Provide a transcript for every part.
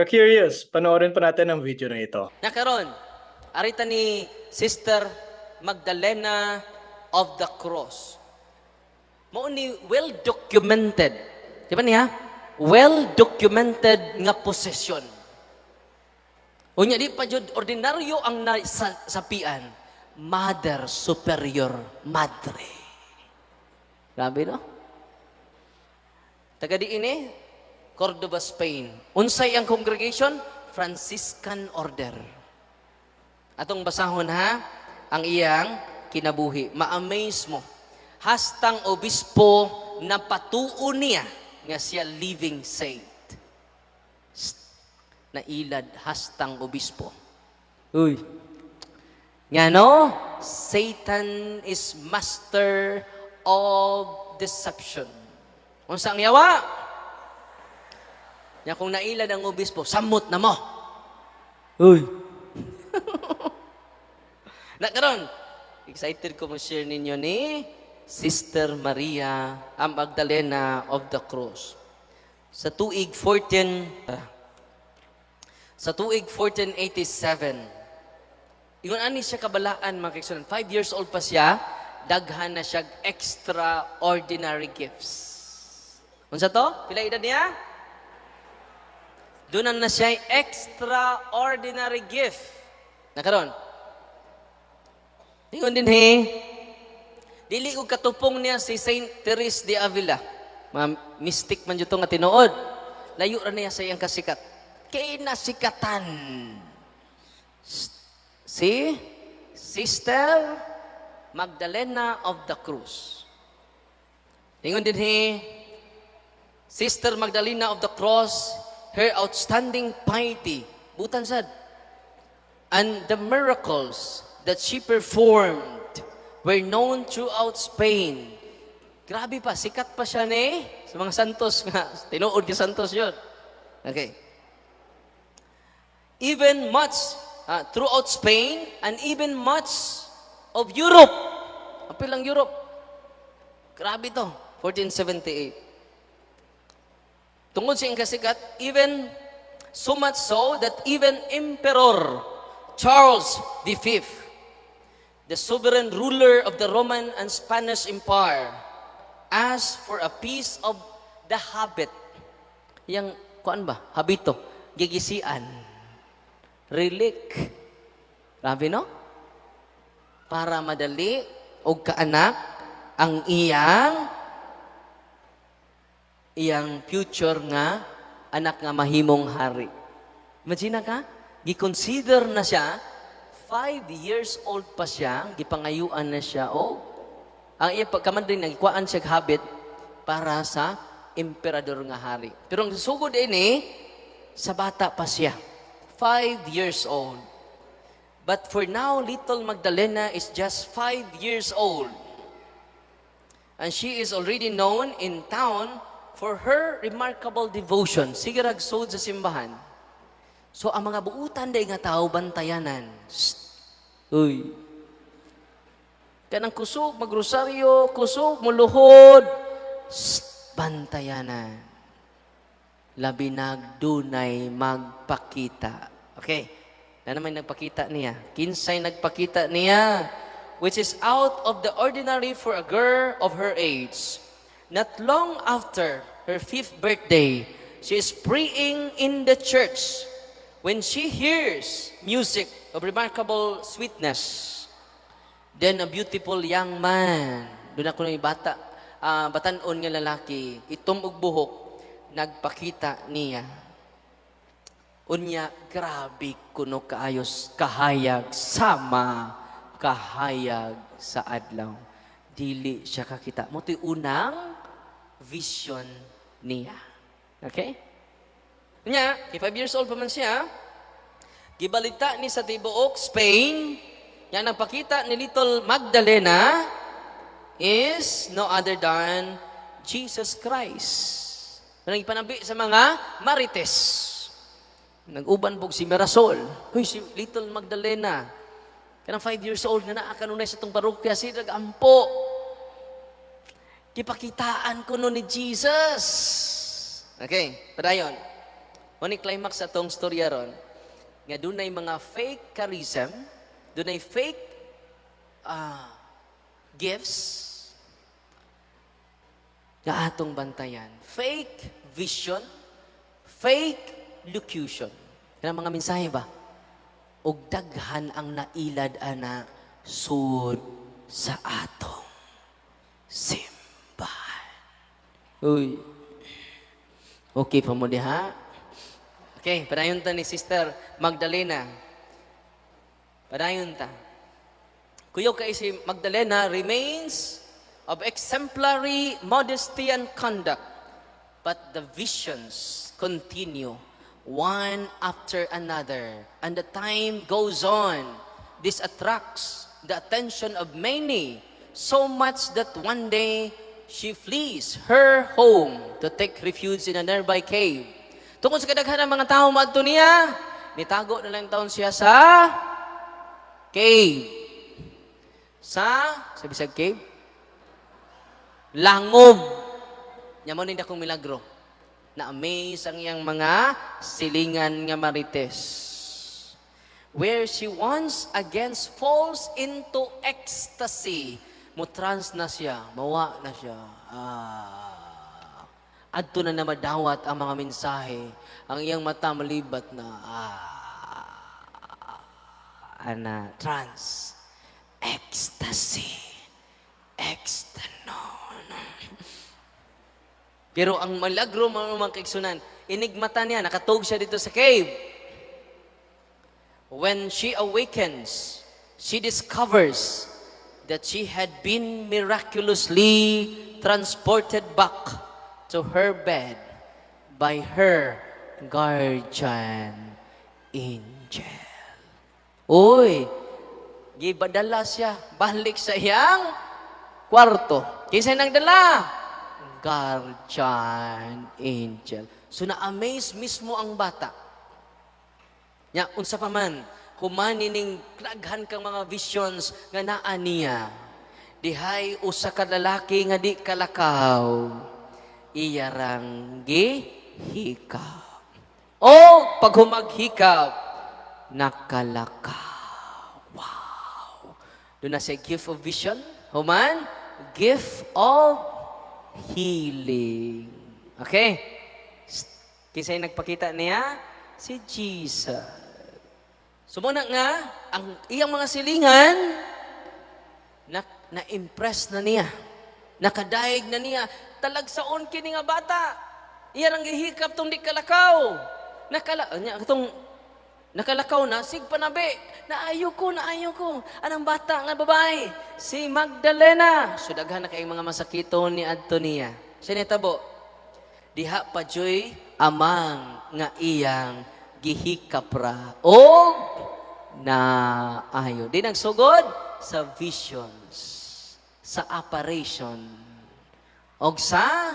Ka-curious, panoorin pa natin ang video na ito. Nakaron, arita ni Sister Magdalena of the Cross. Mao ni well documented. Di ba niya? Well documented nga posesyon. Unya di pa jud ordinaryo ang sa, sapian. Mother Superior Madre. Grabe no? Taga di ini, Cordoba, Spain. Unsay ang congregation? Franciscan Order. Atong basahon ha, ang iyang kinabuhi. Ma-amaze mo. Hastang obispo na patuo niya nga siya living saint. Nailad hastang obispo. Uy. Nga no, Satan is master of deception. Unsa ang yawa? Nya kung nailad ang obispo, samot na mo. Uy. Nakaroon, excited ko mo-share ninyo ni Sister Maria ang Magdalena of the Cross. Sa tuig 14, ah, sa tuig 1487, Ingon ani siya kabalaan mga kaigsoonan. Five years old pa siya, daghan na siya extraordinary gifts. Unsa to? Pila edad niya? Doon na siya extraordinary gift. Nakaroon. Ingon din he, dili ko katupong niya si Saint Therese de Avila. Mga mystic man dito nga tinuod. Layo ra niya sa iyang kasikat. Kay nasikatan si Sister Magdalena of the Cruz. Ingon din he, Sister Magdalena of the Cross, her outstanding piety, butan sad, and the miracles that she performed were known throughout Spain. Grabe pa, sikat pa siya ni sa mga santos nga. Tinuod kay santos yun. Okay. Even much uh, throughout Spain and even much of Europe. Apil ang Europe. Grabe to. 1478. Tungkol sa kasikat, even so much so that even Emperor Charles V, the sovereign ruler of the Roman and Spanish Empire, asked for a piece of the habit. Yang, kuan ba? Habito. Gigisian. Relic. Grabe, no? Para madali o kaanak ang iyang iyang future nga anak nga mahimong hari. Imagine ka, gi-consider na siya, five years old pa siya, gipangayuan na siya, o ang iya pagkaman din, nagikuan siya habit para sa emperador nga hari. Pero ang sugod ini, sa bata pa siya. Five years old. But for now, little Magdalena is just five years old. And she is already known in town for her remarkable devotion. Sige ragsod sa simbahan. So ang mga buutan day nga tao bantayanan. Shh. Uy. Kanang kusog magrosaryo, kusog muluhod. Shh. Bantayanan. Labi nagdunay magpakita. Okay. Na naman nagpakita niya. Kinsay nagpakita niya. Which is out of the ordinary for a girl of her age. Not long after her fifth birthday, she is praying in the church. When she hears music of remarkable sweetness, then a beautiful young man, doon ako na bata, ah, batanon nga lalaki, itom og buhok, nagpakita niya. Unya, grabe kuno kaayos kahayag sama kahayag sa adlaw. Dili siya kakita. Mo'to'y unang vision niya. Okay? Nya, kay 5 years old pa man siya, gibalita ni sa tibuok Spain, yan nagpakita ni Little Magdalena is no other than Jesus Christ. Nang ipanabi sa mga marites. Nag-uban pog si Mirasol. Hoy, si Little Magdalena. Kanang 5 years old nga naa kanunay sa itong parokya, si Ampo. Kipakitaan ko no ni Jesus. Okay, padayon. Wani climax sa tong storya ron, nga dunay mga fake charism, dunay fake ah, gifts, nga atong bantayan. Fake vision, fake locution. Yan mga mensahe ba? Og daghan ang nailad ana sud sa atong simbahan. Uy. Okay pa mo diha? Okay, padayon ta ni Sister Magdalena. Padayon ta. Kuyo kay si Magdalena remains of exemplary modesty and conduct, but the visions continue one after another, and the time goes on. This attracts the attention of many, so much that one day she flees her home to take refuge in a nearby cave. Tungkol sa kadaghan ng mga tao maadto niya, nitago na lang taon siya sa cave. Sa, sa bisag cave? Langob. Nya mo ninda milagro. Na-amaze ang iyang mga silingan nga marites. Where she once against falls into ecstasy. Mutrans na siya, mawa na siya. Ah. Adto na na madawat ang mga mensahe. Ang iyang mata malibat na. Ah. Ana, trans. Ecstasy. Ekstanon. Pero ang malagro mga kaigsunan, inigmata niya, nakatog siya dito sa cave. When she awakens, she discovers that she had been miraculously transported back to her bed by her guardian angel. Uy, gibadala siya, balik sa iyang kwarto. Kinsa nang dala? Guardian angel. So na-amaze mismo ang bata. Nya, unsa pa man, humanining daghan kang mga visions nga naa niya. Dihay usa ka lalaki nga di kalakaw. Iya rang gihikaw. O pag humaghikaw, nakalakaw. Wow. Doon na sa gift of vision. Human, gift of healing. Okay? Kinsa yung nagpakita niya? Si Jesus. Sumuna nga, ang iyang mga silingan, na, na-impress na niya. Nakadaig na niya. Talagsaon kini nga bata. Iya ang gihikap tong di kalakaw. Nakala, nya, itong nakalakaw na, sig panabi. Naayo ko, naayo ko. Anang bata nga babae? Si Magdalena. So daghan na kayong mga masakito ni Antonia. Siya ni. Diha pa joy amang nga iyang gihikapra. O na ayo. Di nagsugod sa visions, sa apparition, og sa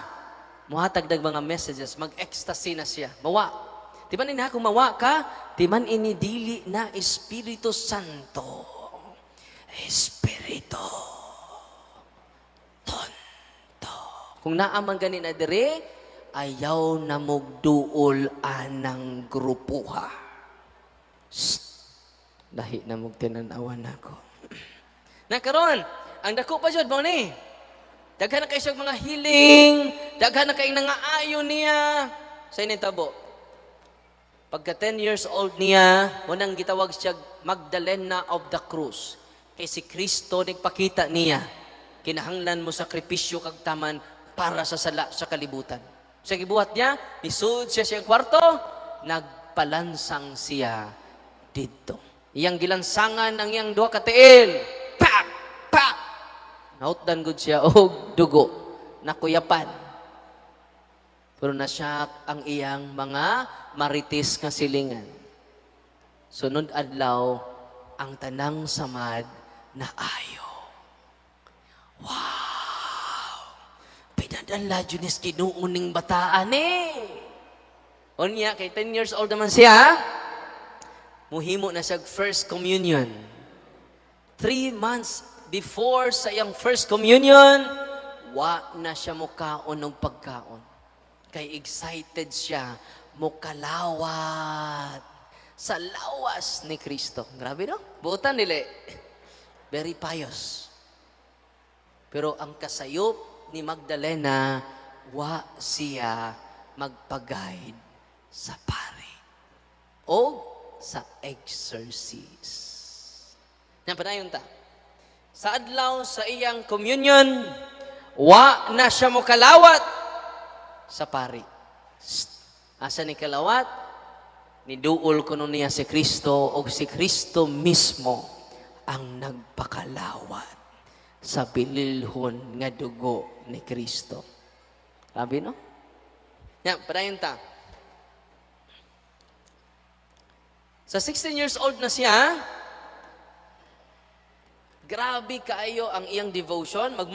muhatagdag mga messages, mag-ecstasy na siya. Mawa. Di ba nina kung mawa ka, di man inidili na Espiritu Santo. Espiritu tonto. Kung naaman ganin na dire, ayaw na mugduol anang grupuha. Lahi na mong tinanawan ako. Nakaroon, ang dako pa jud mo ni. Daghan na siyang mga healing, daghan na kayo nangaayo niya. Sa inyong tabo. Pagka 10 years old niya, munang gitawag siya Magdalena of the Cruz. Kay si Kristo nagpakita niya, kinahanglan mo sakripisyo kag taman para sa sala sa kalibutan. Sa gibuhat niya, nisud siya siyang kwarto, nagpalansang siya dito. Iyang gilansangan ang iyang duha ka tiil. Pak! Pak! Nautdan gud siya og dugo. Nakuyapan. Pero nasyak ang iyang mga maritis nga silingan. Sunod adlaw, ang tanang samad na ayo. Wow! Pinadala Junis kinuuning bataan eh. Unya, kay 10 years old naman siya, muhimo na siya first communion. Three months before sa iyang first communion, wa na siya mukaon ng pagkaon. Kay excited siya, mukalawat sa lawas ni Kristo. Grabe no? Buotan nila. Very pious. Pero ang kasayop ni Magdalena, wa siya magpag-guide sa pare o sa exorcist. Yan, panayon ta. Sa adlaw sa iyang communion, wa na siya mo kalawat sa pari. Asa ni kalawat? Niduol ko nun niya si Kristo o si Kristo mismo ang nagpakalawat sa bililhon nga dugo ni Kristo. Sabi no? Yan, padayon ta. Sa 16 years old na siya, grabe kaayo ang iyang devotion, mag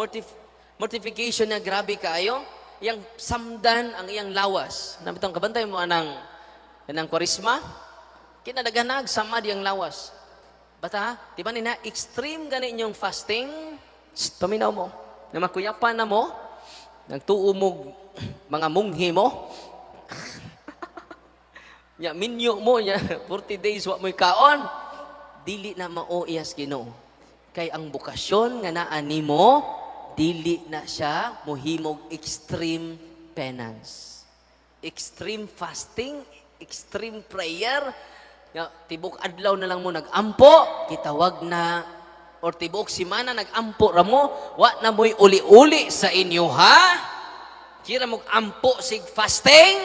mortification na grabe kaayo, iyang samdan ang iyang lawas. Nabitang kabantay mo anang anang kwarisma, kinadaganag sama diyang lawas. Bata, di ba nina, extreme gani inyong fasting, paminaw mo, na makuyapan na mo, nagtuumog mga munghi mo, Ya minyo mo ya 40 days wa mo'y kaon. Dili na mao iyas Ginoo. Kay ang bukasyon nga naa nimo dili na siya mohimog extreme penance. Extreme fasting, extreme prayer. Ya, tibok adlaw na lang mo nagampo, kitawag na or tibok simana nagampo ra mo, wa na mo'y uli-uli sa inyo ha. Kira mo ampo sig fasting.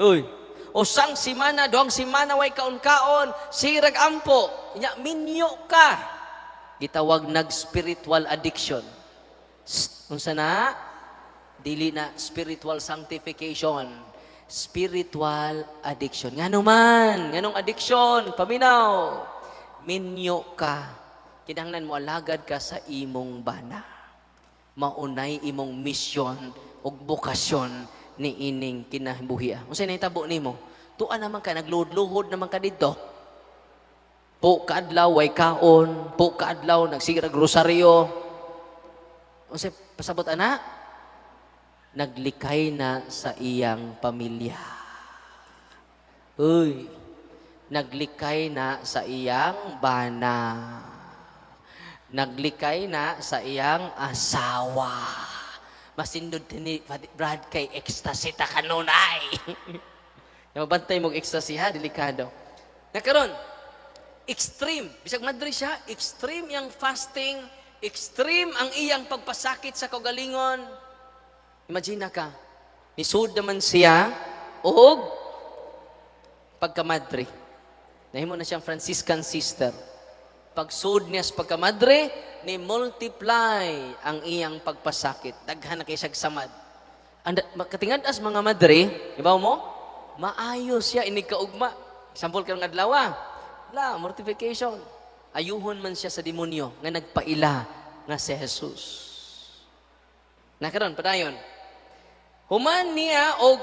Uy, o sang simana, doang simana way kaon-kaon, sirag ampo, nya minyo ka. Gitawag nag spiritual addiction. Unsa na? Dili na spiritual sanctification. Spiritual addiction. Ngano man, nganong addiction? Paminaw. Minyo ka. Kinahanglan mo alagad ka sa imong bana. Maunay imong misyon ug bukasyon ni ining kinabuhi. Unsa nahitabo nimo? Tuwa naman ka nagluhod-luhod naman ka dito. Po kaadlaw way kaon, po kaadlaw nagsirag rosaryo. Unsa pasabot ana? Naglikay na sa iyang pamilya. Uy, naglikay na sa iyang bana. Naglikay na sa iyang asawa. Masindod ni Brad kay ecstasy ta kanunay. Yung mabantay mong ecstasy ha, delikado. Nakaroon, extreme. Bisag madri siya, extreme yung fasting, extreme ang iyang pagpasakit sa kagalingon. Imagine ka, nisud naman siya, o pagkamadre. Nahimo na siyang Franciscan sister. Pagsud niya sa pagkamadre, ni multiply ang iyang pagpasakit. Daghan na kay samad. Anda, katingad as mga madre, ibaw mo, maayo siya ini kaugma. Example karong adlaw. La, mortification. Ayuhon man siya sa demonyo nga nagpaila nga si Jesus. Nakaron padayon. Human niya og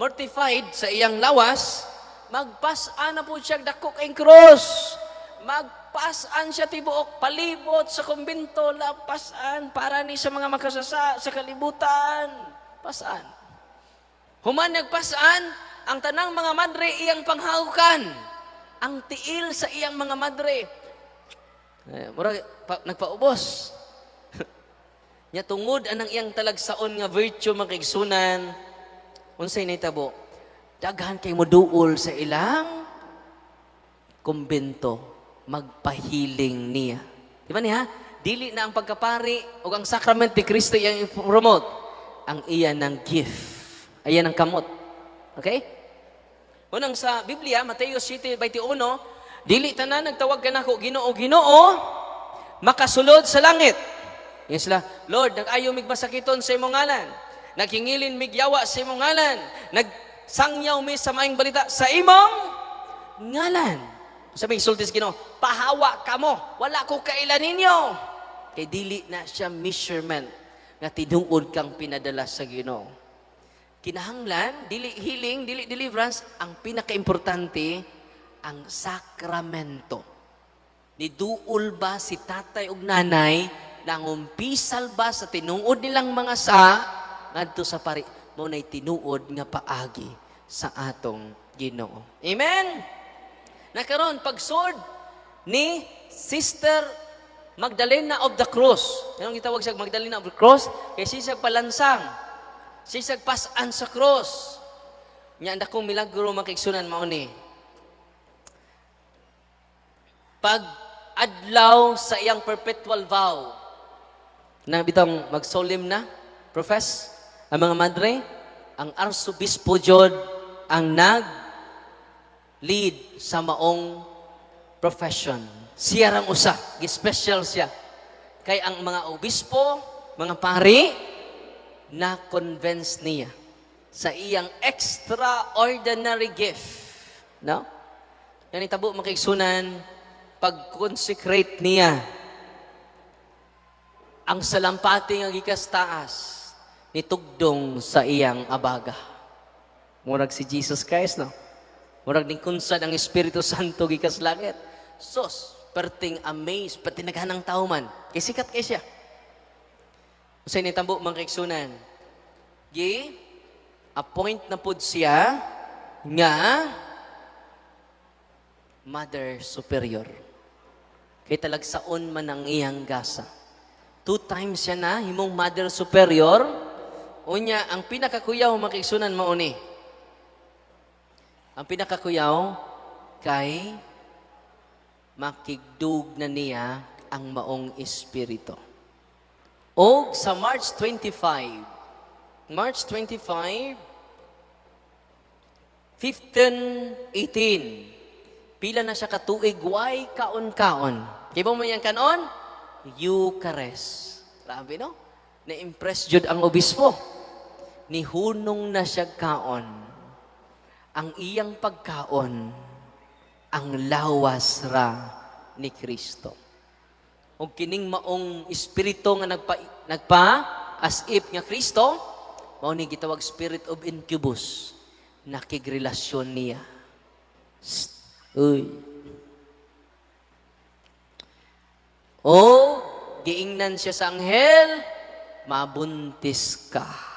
mortified sa iyang lawas, magpas-an na po siya dako kay cross. Magpasan siya tibuok palibot sa kumbento, lapasan para ni sa mga makasasa sa kalibutan. Pasan. Human nagpasan, ang tanang mga madre iyang panghahukan. Ang tiil sa iyang mga madre. Eh, mura, pa, nagpaubos. Nya tungod anang iyang talagsaon nga virtue makigsunan. Unsay nahitabo? Daghan kay moduol sa ilang kumbento magpahiling niya. Di ba niya? Dili na ang pagkapari o ang sacrament ni Kristo iyang promote. Ang iyan ng gift. Ayan ang kamot. Okay? Unang sa Biblia, Mateo 7:21, dili tanan nagtawag ka nako Ginoo Ginoo, makasulod sa langit. Yan sila, Lord, nag-ayo mig masakiton sa imong ngalan. Naghingilin mig yawa sa imong ngalan. Nagsangyaw mi sa maing balita sa imong ngalan. Sabi sultis Ginoo, pahawa ka mo, wala ko kailan ninyo. Kay dili na siya measurement nga tinuod kang pinadala sa Ginoo kinahanglan, dili healing, dili deliverance, ang pinakaimportante, ang sakramento. Niduol ba si tatay ug nanay, nangumpisal ba sa tinuod nilang mga sa, ngadto sa pari, mo na'y tinuod nga paagi sa atong Ginoo. Amen. Nakaroon pagsod ni Sister Magdalena of the Cross. Anong gitawag siya Magdalena of the Cross? Kay siya palansang. Siya pasan sa cross. Nya anda kong milagro makigsunan mao ni. Pag adlaw sa iyang perpetual vow, na bitang magsolim na, profess, ang mga madre, ang arsobispo jod ang nag lead sa maong profession. Siya rang usa, gi-special siya. Kay ang mga obispo, mga pari, na-convince niya sa iyang extraordinary gift. No? Yan itabo makigsunan, pag-consecrate niya ang salampati nga gikas taas nitugdong sa iyang abaga. Murag si Jesus Christ, no? Murag ning kunsad ang Espiritu Santo gikas langit. Sos, perting amazed, pati naghanang tao man. Kay sikat kay siya. Usay ni tambo kaiksunan. Gi, appoint na pud siya nga Mother Superior. Kay talagsaon man ang iyang gasa. Two times siya na, himong Mother Superior. Unya, ang pinakakuyaw makiksunan mauni. Ang pinakakuyaw kay makigdug na niya ang maong espiritu. O sa March 25, March 25, 1518, pila na siya katuig, why kaon-kaon? Kaya mo yan kanon? Eucharist. Grabe, no? Na-impress jud ang obispo. Ni hunong na siya kaon. Ang iyang pagkaon, ang lawas ra ni Kristo. O kining maong espiritu nga nagpa, nagpa as if nga Kristo, mao ni gitawag spirit of incubus. Nakigrelasyon niya. Uy. O, giingnan siya sa anghel, mabuntis ka.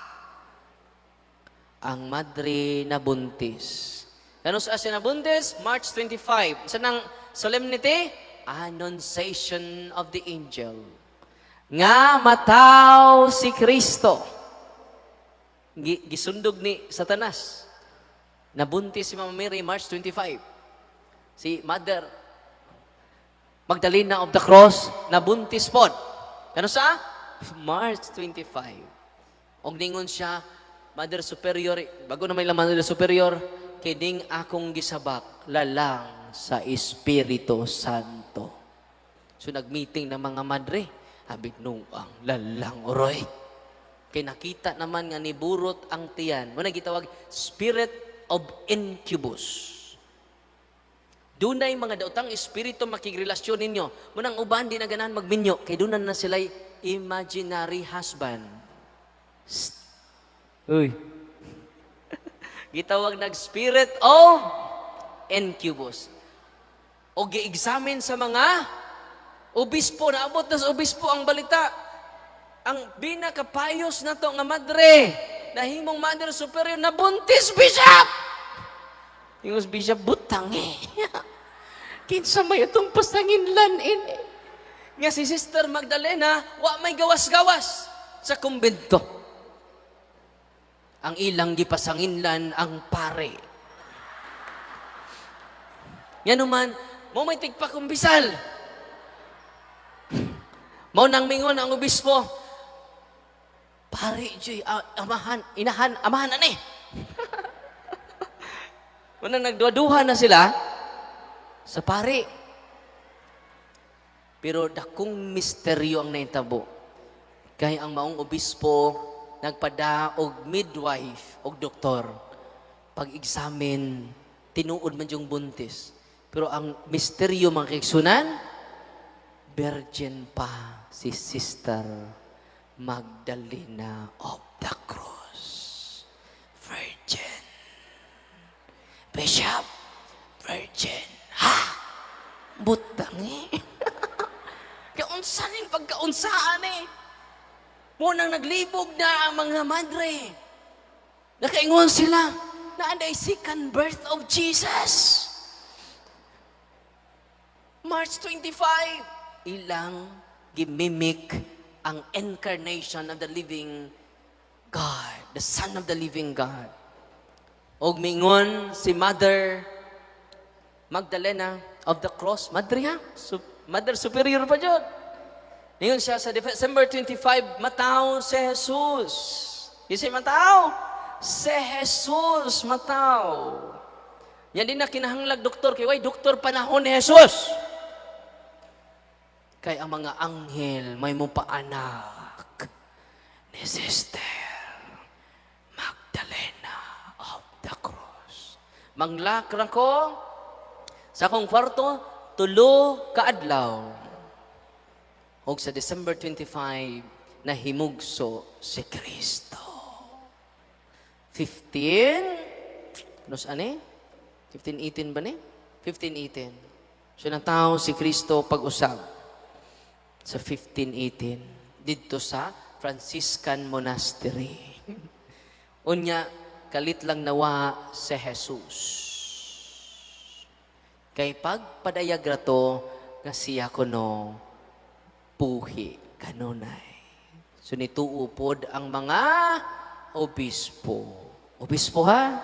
Ang madre na buntis. Ano sa siya na buntis? March 25. Sa nang solemnity? Annunciation of the angel. Nga mataw si Kristo. Gi- Gisundog ni Satanas. Nabuntis si Mama Mary March 25. Si Mother Magdalena of the Cross, nabuntis pod. Ano sa? March 25. Og ningon siya, Mother Superior, bago na may laman Mother Superior, kining akong gisabak, lalang sa Espiritu Santo. So nagmeeting ng mga madre, habit nung ang lalang oroy. Kay nakita naman nga niburot ang tiyan. Muna gitawag, Spirit of Incubus. Dunay mga daotang espiritu makigrelasyon ninyo. Munang uban di na ganahan magminyo kay dunan na sila'y imaginary husband. Uy. Gitawag nag spirit of incubus. O gi-examine sa mga obispo na abot na sa obispo ang balita. Ang binakapayos na to nga madre na himong mother superior na buntis bishop. Yung bishop butang eh. Kinsa may itong pasanginlan ini. Nga si Sister Magdalena, wa may gawas-gawas sa kumbento. Ang ilang gipasanginlan ang pare. Yan naman, mo may tigpakumbisal. Mo nang mingon ang obispo, pare, Joy, ah, amahan, inahan, amahan na ni. Unang nagduwa-duha na sila sa pari. Pero dakong misteryo ang naitabo. Kaya ang maong obispo nagpada og midwife og doktor. Pag-examine, tinuod man yung buntis. Pero ang misteryo mga kaiksunan, virgin pa si Sister Magdalena of the Cross. Virgin. Bishop, virgin. Ha? Butang eh. Kaunsa ning pagkaunsaan eh. Munang naglibog na ang mga madre. Nakaingon sila. na anday second birth of Jesus. March 25, ilang gimimik ang incarnation of the living God, the Son of the living God. Og mingon si Mother Magdalena of the Cross, Madre ha? Mother Superior pa dyan. Ningon siya sa December 25, mataw si Jesus. Kasi mataw, si Jesus mataw. Yan din na kinahanglag doktor, kay way doktor panahon ni Jesus. Kay ang mga anghel may mo paanak ni Sister Magdalena of the Cross. Manglakra ko sa akong kwarto, tulo ka adlaw. O sa December 25, nahimugso si Kristo. 15, ano sa ani? 15-18 ba ni? 15-18. So tao si Kristo pag-usab sa 15-18 dito sa Franciscan Monastery. Unya, kalit lang nawa si Jesus. Kay pagpadayag rato nga siya kuno puhi kanunay. So nituupod ang mga obispo. Obispo ha?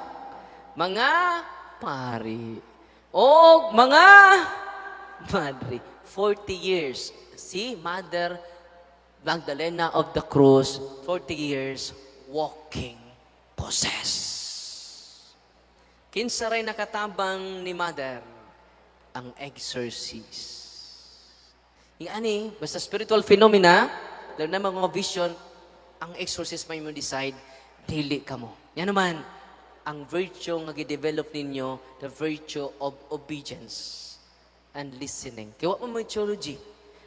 Mga pari. O mga madre. 40 years. Si Mother Magdalena of the Cross, 40 years walking possessed. Kinsa ray nakatabang ni Mother ang exorcist. Ani, basta spiritual phenomena, lalo na mga vision, ang exorcist may mo decide, dili ka mo. Yan naman, ang virtue nga gi-develop ninyo, the virtue of obedience and listening. Kaya mo mo theology,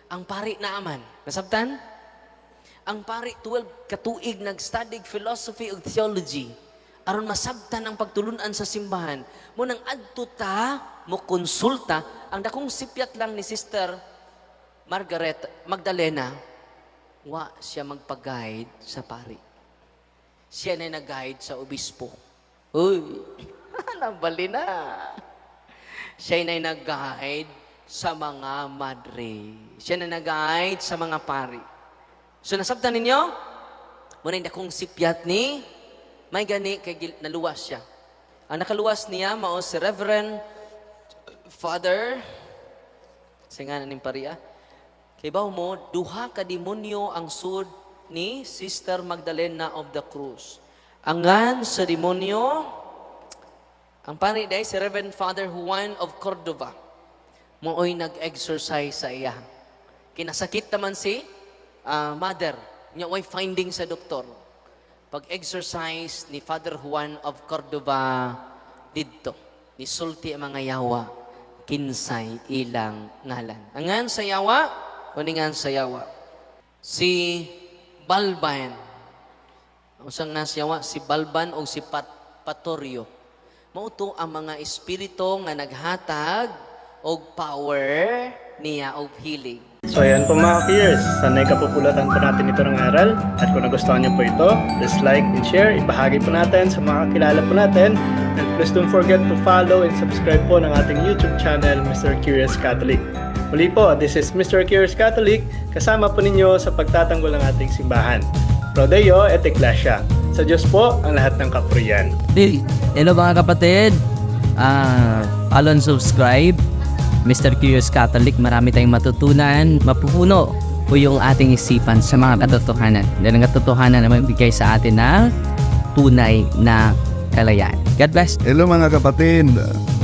ang pari na aman. Nasabtan? Ang pari 12 katuig nag-study philosophy ug theology aron masabtan ang pagtulunan sa simbahan. Mo nang adto ta mo konsulta ang dakong sipyat lang ni Sister Margaret Magdalena wa siya magpa-guide sa pari. Siya na nag-guide sa obispo. Uy, nabali na. Siya na nag-guide sa mga madre. Siya na nag-guide sa mga pari. So nasabtan ninyo? Muna yung dakong sipyat ni may gani kay naluwas siya. Ang nakaluwas niya mao si Reverend Father Singanan ning pariya. Kay bawo mo duha ka demonyo ang sud ni Sister Magdalena of the Cruz. Angan sa demonyo ang pari day si Reverend Father Juan of Cordova. Mooy nag-exercise sa iya. Kinasakit naman si ah, mother. Nya way finding sa doktor. Pag-exercise ni Father Juan of Cordova didto. Ni sulti ang mga yawa. Kinsay ilang ngalan. Angan sa yawa, kuningan sa yawa. Si Balban. Ang sang nga sa yawa, si Balban o si Pat Patorio. Mauto ang mga espiritu nga naghatag og power niya og healing. So ayan po mga peers, sanay kapupulatan po natin ito ng aral. At kung nagustuhan niyo po ito, just like and share, ibahagi po natin sa mga kakilala po natin. And please don't forget to follow and subscribe po ng ating YouTube channel, Mr. Curious Catholic. Muli po, this is Mr. Curious Catholic, kasama po ninyo sa pagtatanggol ng ating simbahan. Rodeo et Iglesia. Sa Diyos po ang lahat ng kapurian. Hello mga kapatid. Ah, follow and subscribe. Mr. Curious Catholic, marami tayong matutunan. Mapupuno po yung ating isipan sa mga katotohanan. Dahil ang katotohanan na magbigay sa atin ng tunay na kalayaan. God bless. Hello mga kapatid,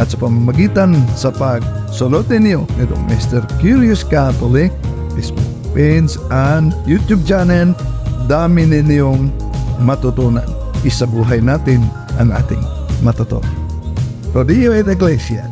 at sa pamamagitan sa pagsunod ninyo nitong Mr. Curious Catholic Facebook page and YouTube channel dami ninyong matutunan isabuhay natin ang ating matutunan Rodeo et Iglesia